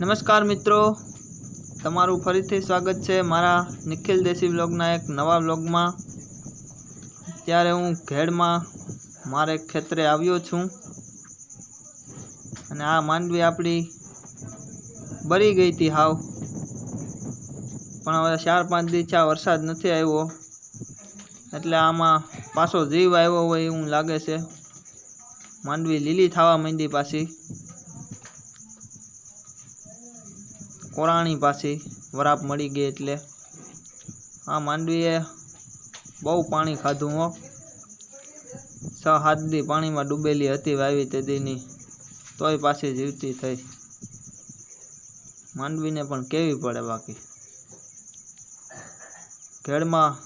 નમસ્કાર મિત્રો. તમારું ફરીથી સ્વાગત છે મારા નિખિલ દેશી બ્લોગના એક નવા બ્લોગમાં ત્યારે હું ઘેડમાં મારે ખેતરે આવ્યો છું. અને આ માંડવી આપણી બળી ગઈ હતી હાવ. પણ હવે ચાર પાંચ દિવસ વરસાદ નથી આવ્યો. એટલે આમાં પાછો જીવ આવ્યો હોય એવું લાગે છે. માંડવી લીલી થવા માંડી પાછી. કોરાણી પાછી વરાપ મળી ગઈ એટલે આ માંડવીએ બહુ પાણી ખાધું હો. છ, સાત પાણીમાં ડૂબેલી હતી વાવી તે દીની. તોય પાછી જીવતી થઈ. માંડવીને પણ કેવી પડે બાકી? ઘેડમાં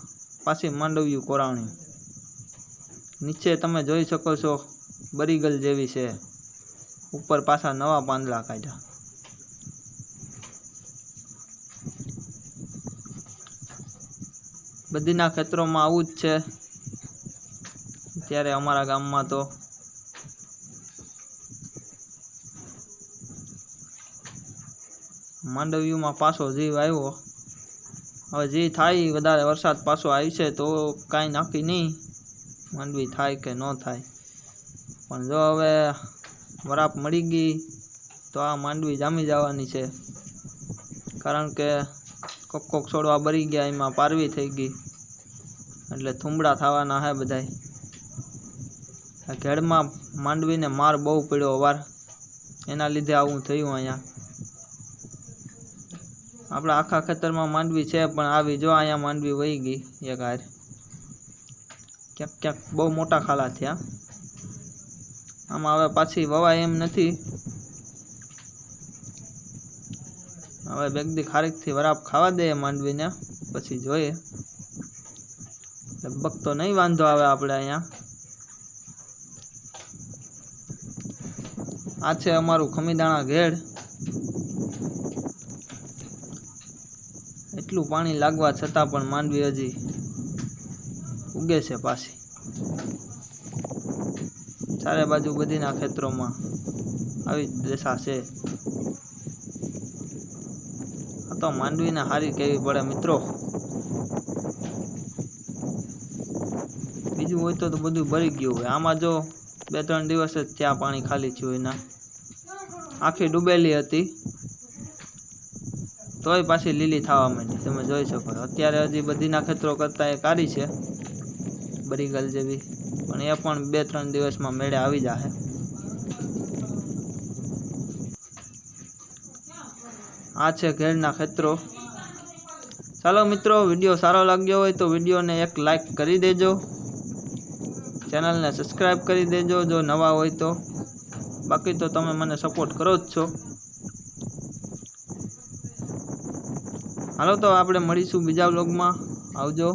પાછી માંડવ્યું કોરાણી. નીચે તમે જોઈ શકો છો, બરીગલ જેવી છે. ઉપર પાછા નવા પાંદડા કાઢ્યા. બધીના ખેતરોમાં આવું જ છે. ત્યારે અમારા ગામમાં તો માંડવ્યુંમાં પાછો જીવ આવ્યો. હવે જે થાય, વધારે વરસાદ પાછો આવશે તો કાંઈ નક્કી નહીં. માંડવી થાય કે ન થાય. પણ જો હવે વરાપ મળી ગઈ તો આ માંડવી જામી જવાની છે. કારણ કે કોક કોક છોડવા બરી ગયા, એમાં પારવી થઈ ગઈ. એટલે થુંબડા થવાના હે બધાય. ઘેડમાં માંડવીને માર બહુ પડ્યો વાર એના લીધે આવું થયું અહીંયા. આપણા આખા ખેતરમાં માંડવી છે, પણ આવી જો અહીંયા માંડવી વહી ગઈ એક હાર. ક્યાંક ક્યાંક બહુ મોટા ખાલા થયા. આમાં હવે પાછી વવાય એમ નથી. હવે બેગદી ખારીકથી વરાપ ખાવા દે માંડવીને, પછી જોઈએ. લગભગ તો નહીં વાંધો આવે આપણે અહીંયા. આ છે અમારું ખમીદાણા ઘેડ એટલું પાણી લાગવા છતાં પણ માંડવી હજી ઉગે છે પાછી. ચારે બાજુ બધીના ખેતરોમાં આવી દશા છે. તો માંડવીને હારી કેવી પડે મિત્રો? બીજું હોય તો તો બધું ભરી ગયું હોય. આમાં જો બે ત્રણ દિવસ જ ત્યાં પાણી ખાલી થયું એના. આખી ડૂબેલી હતી. તોય પાછી લીલી થવા માંડી. તમે જોઈ શકો અત્યારે હજી બધીના ખેતરો કરતાં એ કારી છે. બરીગલ જેવી. પણ એ પણ બે ત્રણ દિવસમાં મેળે આવી જશે આ છે ઘેરના ખેતરો. ચાલો મિત્રો, વીડિયો સારો લાગ્યો હોય તો વિડીયોને એક લાઈક કરી દેજો. ચેનલને સબસ્ક્રાઈબ કરી દેજો જો નવા હોય તો. બાકી તો તમે મને સપોર્ટ કરો જ છો. હાલો તો આપણે મળીશું બીજા વ્લોગમાં આવજો.